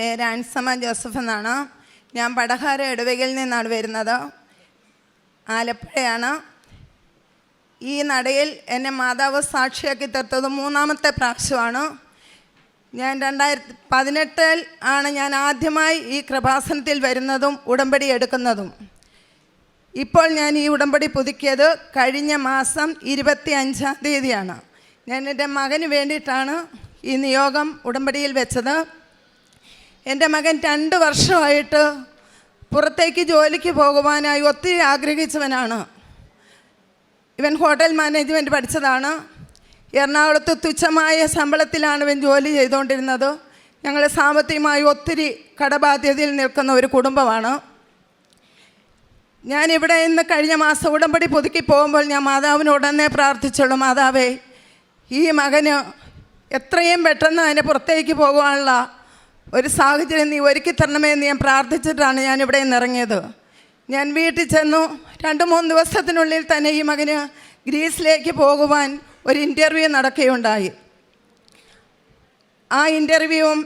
പേര് ആൻസമ്മ ജോസഫ് എന്നാണ്. ഞാൻ പടഹാര ഇടവകയിൽ നിന്നാണ് വരുന്നത്. ആലപ്പുഴയാണ്. ഈ നടയിൽ എന്നെ മാതാവ് സാക്ഷിയാക്കി തീർത്തത് മൂന്നാമത്തെ പ്രാവശ്യമാണ്. ഞാൻ രണ്ടായിരത്തി പതിനെട്ടിൽ ആണ് ഞാൻ ആദ്യമായി ഈ കൃപാസനത്തിൽ വരുന്നതും ഉടമ്പടി എടുക്കുന്നതും. ഇപ്പോൾ ഞാൻ ഈ ഉടമ്പടി പുതുക്കിയത് കഴിഞ്ഞ മാസം ഇരുപത്തി അഞ്ചാം തീയതിയാണ്. ഞാൻ എന്റെ മകന് വേണ്ടിയിട്ടാണ് ഈ നിയോഗം ഉടമ്പടിയിൽ വെച്ചത്. എന്റെ മകൻ രണ്ട് വർഷമായിട്ട് പുറത്തേക്ക് ജോലിക്ക് പോകുവാനായി ഒത്തിരി ആഗ്രഹിച്ചവനാണ്. ഇവൻ ഹോട്ടൽ മാനേജ്മെന്റ് പഠിച്ചതാണ്. എറണാകുളത്ത് തുച്ഛമായ ശമ്പളത്തിലാണ് ഇവൻ ജോലി ചെയ്തുകൊണ്ടിരുന്നത്. ഞങ്ങൾ സാമ്പത്തികമായി ഒത്തിരി കടബാധ്യതയിൽ നിൽക്കുന്ന ഒരു കുടുംബമാണ്. ഞാൻ ഇവിടെ ഇന്ന് കഴിഞ്ഞ മാസം ഉടമ്പടി പുതുക്കി പോകുമ്പോൾ ഞാൻ മാതാവിന് ഉടനെ പ്രാർത്ഥിച്ചുള്ളൂ മാതാവേ ഈ മകന് എത്രയും പെട്ടെന്ന് അതിനെ പുറത്തേക്ക് പോകുവാനുള്ള ഒരു സാഹചര്യം നീ ഒരുക്കി തരണമേ എന്ന് ഞാൻ പ്രാർത്ഥിച്ചിട്ടാണ് ഞാൻ ഇവിടെ നിന്ന് ഇറങ്ങിയത്. ഞാൻ വീട്ടിൽ ചെന്നു. രണ്ട് മൂന്ന് ദിവസത്തിനുള്ളിൽ തന്നെ ഈ മകന് ഗ്രീസിലേക്ക് പോകുവാൻ ഒരു ഇന്റർവ്യൂ നടക്കുകയുണ്ടായി. ആ ഇന്റർവ്യൂവും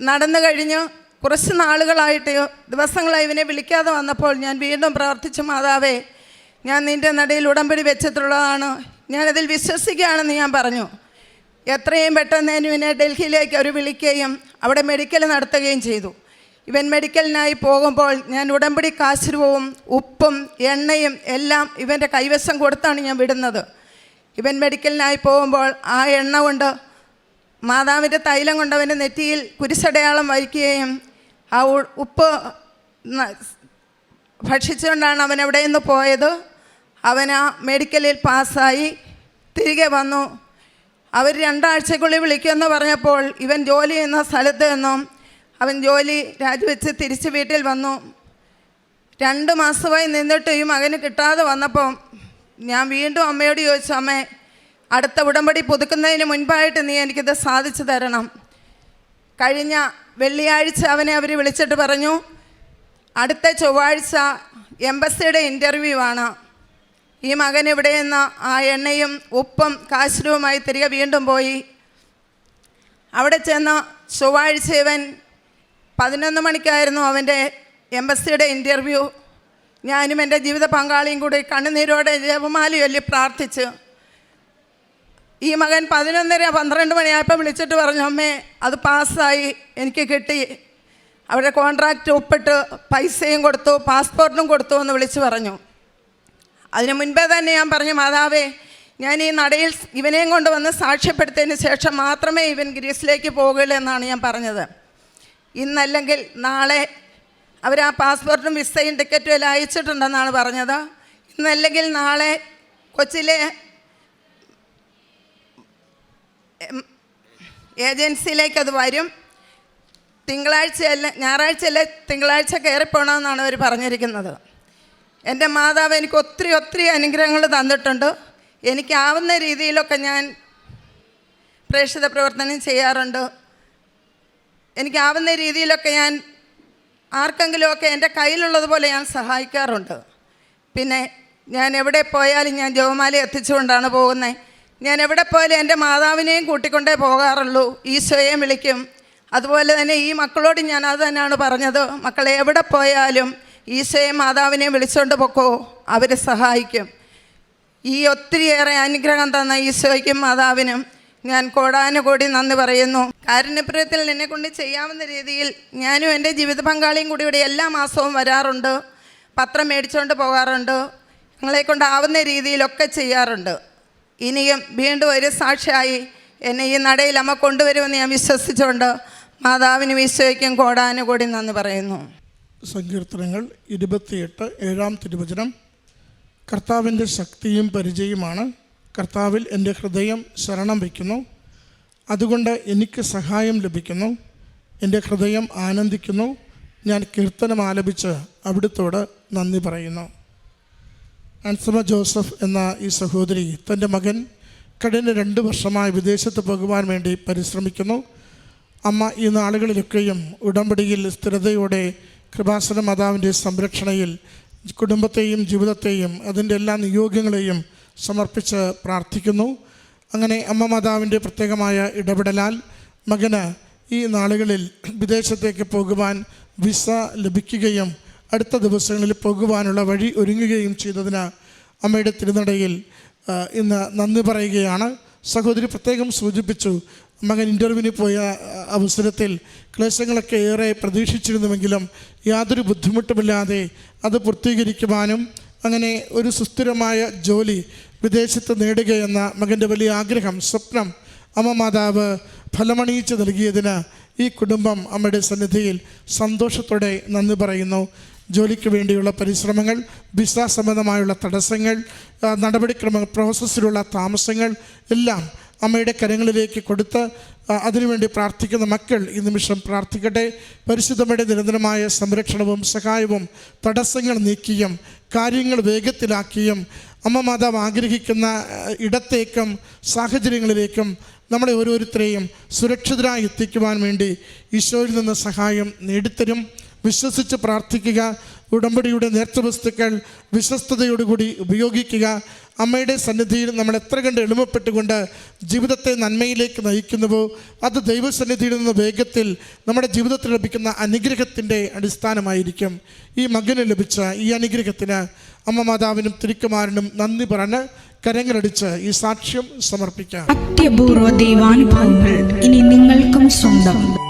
നടന്നു കഴിഞ്ഞ് കുറച്ച് നാളുകളായിട്ട് ദിവസങ്ങളായി ഇവനെ വിളിക്കാതെ വന്നപ്പോൾ ഞാൻ വീണ്ടും പ്രാർത്ഥിച്ചു മാതാവേ ഞാൻ നിന്റെ നടയിൽ ഉടമ്പടി വെച്ചിട്ടുള്ളതാണ്. ഞാനതിൽ വിശ്വസിക്കുകയാണെന്ന് ഞാൻ പറഞ്ഞു. എത്രയും പെട്ടെന്ന് ഇവനെ ഡൽഹിയിലേക്ക് അവർ വിളിക്കുകയും അവിടെ മെഡിക്കൽ നടത്തുകയും ചെയ്തു. ഇവൻ മെഡിക്കലിനായി പോകുമ്പോൾ ഞാൻ ഉടമ്പടി കാശുരൂപവും ഉപ്പും എണ്ണയും എല്ലാം ഇവന്റെ കൈവശം കൊടുത്താണ് ഞാൻ വിടുന്നത്. ഇവൻ മെഡിക്കലിനായി പോകുമ്പോൾ ആ എണ്ണ കൊണ്ട് മാതാവിന്റെ തൈലം കൊണ്ട് അവന്റെ നെറ്റിയിൽ കുരിശടയാളം വഹിക്കുകയും ആ ഉപ്പ് ഭക്ഷിച്ചുകൊണ്ടാണ് അവൻ എവിടെ നിന്ന് പോയത്. അവൻ ആ മെഡിക്കലിൽ പാസ്സായി തിരികെ വന്നു. അവർ രണ്ടാഴ്ചക്കുള്ളിൽ വിളിക്കുമെന്ന് പറഞ്ഞപ്പോൾ ഇവൻ ജോലി ചെയ്യുന്ന സ്ഥലത്ത് നിന്നും അവൻ ജോലി രാജിവെച്ച് തിരിച്ച് വീട്ടിൽ വന്നു. രണ്ട് മാസമായി നിന്നിട്ട് ഈ മകന് കിട്ടാതെ വന്നപ്പോൾ ഞാൻ വീണ്ടും അമ്മയോട് ചോദിച്ചു അമ്മേ അടുത്ത ഉടമ്പടി പുതുക്കുന്നതിന് മുൻപായിട്ട് നീ എനിക്കിത് സാധിച്ചു തരണം. കഴിഞ്ഞ വെള്ളിയാഴ്ച അവനെ അവർ വിളിച്ചിട്ട് പറഞ്ഞു അടുത്ത ചൊവ്വാഴ്ച എംബസിയുടെ ഇന്റർവ്യൂ ആണ്. ഈ മകൻ ഇവിടെ നിന്ന് ആ എണ്ണയും ഉപ്പും കാശുരവുമായി തിരികെ വീണ്ടും പോയി. അവിടെ ചെന്ന് ചൊവ്വാഴ്ച ഇവൻ പതിനൊന്ന് മണിക്കായിരുന്നു അവന്റെ എംബസിയുടെ ഇന്റർവ്യൂ. ഞാനും എന്റെ ജീവിത പങ്കാളിയും കൂടി കണ്ണുനീരോടെ ജപമാല ചൊല്ലി പ്രാർത്ഥിച്ച്. ഈ മകൻ പതിനൊന്നര പന്ത്രണ്ട് മണിയായപ്പോൾ വിളിച്ചിട്ട് പറഞ്ഞു അമ്മേ അത് പാസ്സായി എനിക്ക് കിട്ടി. അവിടെ കോൺട്രാക്റ്റ് ഒപ്പിട്ട് പൈസയും കൊടുത്തു പാസ്പോർട്ടും കൊടുത്തു എന്ന് വിളിച്ച് പറഞ്ഞു. അതിന് മുൻപേ തന്നെ ഞാൻ പറഞ്ഞു മാതാവേ ഞാൻ ഈ നടയിൽ ഇവനെയും കൊണ്ട് വന്ന് സാക്ഷ്യപ്പെടുത്തിയതിന് ശേഷം മാത്രമേ ഇവൻ ഗ്രീസിലേക്ക് പോകുകയുള്ളൂ എന്നാണ് ഞാൻ പറഞ്ഞത്. ഇന്നല്ലെങ്കിൽ നാളെ അവർ ആ പാസ്പോർട്ടും വിസയും ടിക്കറ്റും എല്ലാം അയച്ചിട്ടുണ്ടെന്നാണ് പറഞ്ഞത്. ഇന്നല്ലെങ്കിൽ നാളെ കൊച്ചിയിലെ ഏജൻസിയിലേക്ക് അത് വരും. തിങ്കളാഴ്ചയല്ല ഞായറാഴ്ചയല്ല തിങ്കളാഴ്ച കയറിപ്പോണമെന്നാണ് അവർ പറഞ്ഞിരിക്കുന്നത്. എന്റെ മാതാവ് എനിക്ക് ഒത്തിരി ഒത്തിരി അനുഗ്രഹങ്ങൾ തന്നിട്ടുണ്ട്. എനിക്കാവുന്ന രീതിയിലൊക്കെ ഞാൻ പ്രേക്ഷിത പ്രവർത്തനം ചെയ്യാറുണ്ട്. എനിക്കാവുന്ന രീതിയിലൊക്കെ ഞാൻ ആർക്കെങ്കിലുമൊക്കെ എന്റെ കയ്യിലുള്ളതുപോലെ ഞാൻ സഹായിക്കാറുണ്ട്. പിന്നെ ഞാൻ എവിടെ പോയാലും ഞാൻ ജോമാല എത്തിച്ചുകൊണ്ടാണ് പോകുന്നത്. ഞാൻ എവിടെ പോയാലും എന്റെ മാതാവിനെയും കൂട്ടിക്കൊണ്ടേ പോകാറുള്ളൂ. ഈശോയെ വിളിക്കും. അതുപോലെ തന്നെ ഈ മക്കളോട് ഞാൻ അത് തന്നെയാണ് പറഞ്ഞത്. മക്കളെ എവിടെ പോയാലും ഈശോയെയും മാതാവിനെ വിളിച്ചുകൊണ്ട് പൊക്കോ അവർ സഹായിക്കും. ഈ ഒത്തിരിയേറെ അനുഗ്രഹം തന്ന ഈശോയ്ക്കും മാതാവിനും ഞാൻ കോടാനുകൂടി നന്ദി പറയുന്നു. കാരുണ്യപ്രിയത്തിൽ എന്നെ കൊണ്ട് ചെയ്യാവുന്ന രീതിയിൽ ഞാനും എന്റെ ജീവിത പങ്കാളിയും കൂടി ഇവിടെ എല്ലാ മാസവും വരാറുണ്ട്. പത്രം മേടിച്ചുകൊണ്ട് പോകാറുണ്ട്. ഞങ്ങളെ കൊണ്ടാവുന്ന രീതിയിലൊക്കെ ചെയ്യാറുണ്ട്. ഇനിയും വീണ്ടും ഒരു സാക്ഷിയായി എന്നെ ഈ നടയിൽ അമ്മ കൊണ്ടുവരുമെന്ന് ഞാൻ വിശ്വസിച്ചുകൊണ്ട് മാതാവിനും ഈശോയ്ക്കും കോടാനുകൂടി നന്ദി പറയുന്നു. സങ്കീർത്തനങ്ങൾ ഇരുപത്തിയെട്ട് ഏഴാം തിരുവചനം. കർത്താവിന്റെ ശക്തിയും പരിചയമാണ്. കർത്താവിൽ എന്റെ ഹൃദയം ശരണം വയ്ക്കുന്നു. അതുകൊണ്ട് എനിക്ക് സഹായം ലഭിക്കുന്നു. എന്റെ ഹൃദയം ആനന്ദിക്കുന്നു. ഞാൻ കീർത്തനം ആലപിച്ച് അവിടുത്തോട് നന്ദി പറയുന്നു. അൻസമ ജോസഫ് എന്ന ഈ സഹോദരി തന്റെ മകൻ കഴിഞ്ഞ രണ്ട് വർഷമായി വിദേശത്ത് പോകുവാൻ വേണ്ടി പരിശ്രമിക്കുന്നു. അമ്മ ഈ നാളുകളിലൊക്കെയും ഉടമ്പടിയിൽ സ്ഥിരതയോടെ കൃപാസന മാതാവിന്റെ സംരക്ഷണയിൽ കുടുംബത്തെയും ജീവിതത്തെയും അതിന്റെ എല്ലാ നിയോഗങ്ങളെയും സമർപ്പിച്ച് പ്രാർത്ഥിക്കുന്നു. അങ്ങനെ അമ്മ മാതാവിന്റെ പ്രത്യേകമായ ഇടപെടലാൽ മകന് ഈ നാളുകളിൽ വിദേശത്തേക്ക് പോകുവാൻ വിസ ലഭിക്കുകയും അടുത്ത ദിവസങ്ങളിൽ പോകുവാനുള്ള വഴി ഒരുങ്ങുകയും ചെയ്തതിന് അമ്മയുടെ തിരുനടയിൽ ഇന്ന് നന്ദി പറയുകയാണ്. സഹോദരി പ്രത്യേകം സൂചിപ്പിച്ചു മകൻ ഇന്റർവ്യൂവിന് പോയ അവസരത്തിൽ ക്ലേശങ്ങളൊക്കെ ഏറെ പ്രതീക്ഷിച്ചിരുന്നുവെങ്കിലും യാതൊരു ബുദ്ധിമുട്ടുമില്ലാതെ അത് പൂർത്തീകരിക്കുവാനും അങ്ങനെ ഒരു സുസ്ഥിരമായ ജോലി വിദേശത്ത് നേടുകയെന്ന മകന്റെ വലിയ ആഗ്രഹം സ്വപ്നം അമ്മ മാതാവ് ഫലമണിയിച്ച് നൽകിയതിന് ഈ കുടുംബം അമ്മയുടെ സന്നിധിയിൽ സന്തോഷത്തോടെ നന്ദി പറയുന്നു. ജോലിക്ക് വേണ്ടിയുള്ള പരിശ്രമങ്ങൾ വിസ സംബന്ധമായുള്ള തടസ്സങ്ങൾ നടപടിക്രമ പ്രോസസ്സിലുള്ള താമസങ്ങൾ എല്ലാം അമ്മയുടെ കരങ്ങളിലേക്ക് കൊടുത്ത് അതിനുവേണ്ടി പ്രാർത്ഥിക്കുന്ന മക്കൾ ഈ നിമിഷം പ്രാർത്ഥിക്കട്ടെ. പരിശുദ്ധമ്മയുടെ നിരന്തരമായ സംരക്ഷണവും സഹായവും തടസ്സങ്ങൾ നീക്കിയും കാര്യങ്ങൾ വേഗത്തിലാക്കിയും അമ്മ മാതാവ് ആഗ്രഹിക്കുന്ന ഇടത്തേക്കും സാഹചര്യങ്ങളിലേക്കും നമ്മളെ ഓരോരുത്തരെയും സുരക്ഷിതരായി എത്തിക്കുവാൻ വേണ്ടി ഈശോയിൽ നിന്ന് സഹായം നേടിത്തരും. വിശ്വസിച്ച് പ്രാർത്ഥിക്കുക. ഉടമ്പടിയുടെ നേർച്ചവസ്തുക്കൾ വിശ്വസ്തയോടുകൂടി ഉപയോഗിക്കുക. അമ്മയുടെ സന്നിധിയിൽ നമ്മൾ എത്ര കണ്ട് എളിമപ്പെട്ടുകൊണ്ട് ജീവിതത്തെ നന്മയിലേക്ക് നയിക്കുന്നുവോ അത് ദൈവസന്നിധിയിൽ നിന്ന് വേഗത്തിൽ നമ്മുടെ ജീവിതത്തിൽ ലഭിക്കുന്ന അനുഗ്രഹത്തിന്റെ അടിസ്ഥാനമായിരിക്കും. ഈ മകന് ലഭിച്ച ഈ അനുഗ്രഹത്തിന് അമ്മ മാതാവിനും തിരുക്കുമാരനും നന്ദി പറഞ്ഞ് കരങ്ങളടിച്ച് ഈ സാക്ഷ്യം സമർപ്പിക്കാം. അത്യപൂർവ ദൈവാനുഭവങ്ങൾ ഇനി നിങ്ങൾക്കും സ്വന്തം.